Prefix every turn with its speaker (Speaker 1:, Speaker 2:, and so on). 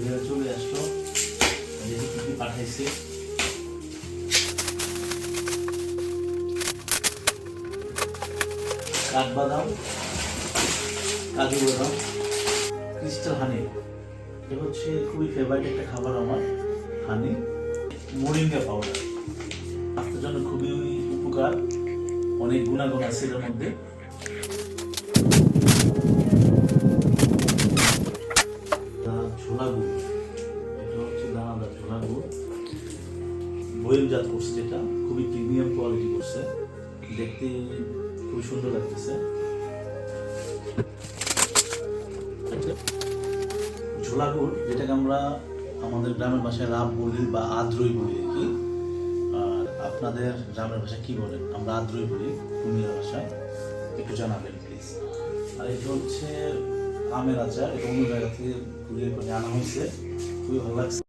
Speaker 1: Courier চলে আসলো। দেখি পাঠাইছে। কাঠবাদাম কাজু বাদাম, ক্রিস্টাল হানি। এটা হচ্ছে খুবই ফেভারিট একটা খাবার আমার, হানি। মোরিঙ্গা পাউডার স্বাস্থ্যের জন্য খুবই উপকার। অনেক গুণাগুণ আছে এর মধ্যে। ছোলা গুড় এটা হচ্ছে দানাদার ছোলা গুড় বয়মজাত করছে যেটা। খুবই প্রিমিয়াম কোয়ালিটি করছে। দেখতে খুবই সুন্দর লাগতেছে। ঝোলা গুড় যেটাকে আমরা আমাদের গ্রামের ভাষায় রাব বলি বা আদ্রই বলি আর কি। আর আপনাদের গ্রামের ভাষায় কি বলেন? আমরা আদ্রই বলি কুমিল্লা ভাষায়। একটু জানাবেন, প্লিজ। আর এটা হচ্ছে আমের আচার এটা অন্য জায়গা থেকে কুড়িয়ে করে আনা হয়েছে খুবই ভালো লাগছে